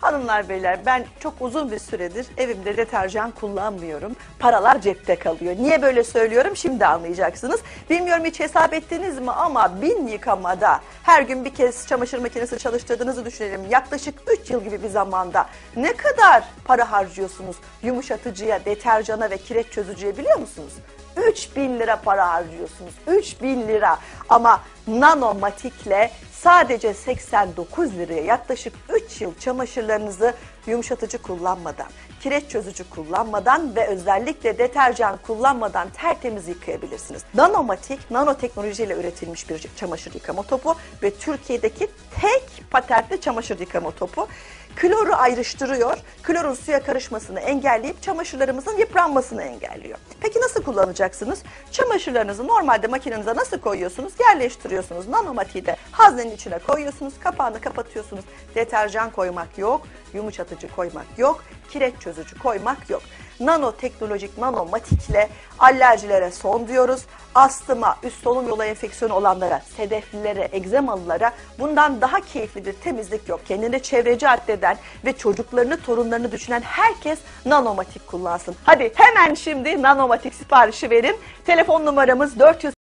Hanımlar beyler ben çok uzun bir süredir evimde deterjan kullanmıyorum. Paralar cepte kalıyor. Niye böyle söylüyorum şimdi anlayacaksınız. Bilmiyorum hiç hesap ettiniz mi ama bin yıkamada her gün bir kez çamaşır makinesi çalıştırdığınızı düşünelim. Yaklaşık 3 yıl gibi bir zamanda ne kadar para harcıyorsunuz yumuşatıcıya, deterjana ve kireç çözücüye biliyor musunuz? 3000 lira para harcıyorsunuz. 3000 lira ama nanomatikle sadece 89 liraya yaklaşık 3 yıl çamaşırlarınızı yumuşatıcı kullanmadan, kireç çözücü kullanmadan ve özellikle deterjan kullanmadan tertemiz yıkayabilirsiniz. Nanomatik, nanoteknolojiyle üretilmiş bir çamaşır yıkama topu ve Türkiye'deki tek patentli çamaşır yıkama topu. Kloru ayrıştırıyor, klorun suya karışmasını engelleyip çamaşırlarımızın yıpranmasını engelliyor. Peki nasıl kullanacaksınız? Çamaşırlarınızı normalde makinenize nasıl koyuyorsunuz? Yerleştiriyorsunuz. Nanomatiği de haznenin içine koyuyorsunuz, kapağını kapatıyorsunuz. Deterjan koymak yok, yumuşatıcı koymak yok, kireç çözücü koymak yok. Nanoteknolojik nanomatikle alerjilere son diyoruz. Astıma, üst solunum yolu enfeksiyonu olanlara, sedeflilere, egzemalılara bundan daha keyifli bir temizlik yok. Kendini çevreci addeden ve çocuklarını, torunlarını düşünen herkes nanomatik kullansın. Hadi hemen şimdi nanomatik siparişi verin. Telefon numaramız 400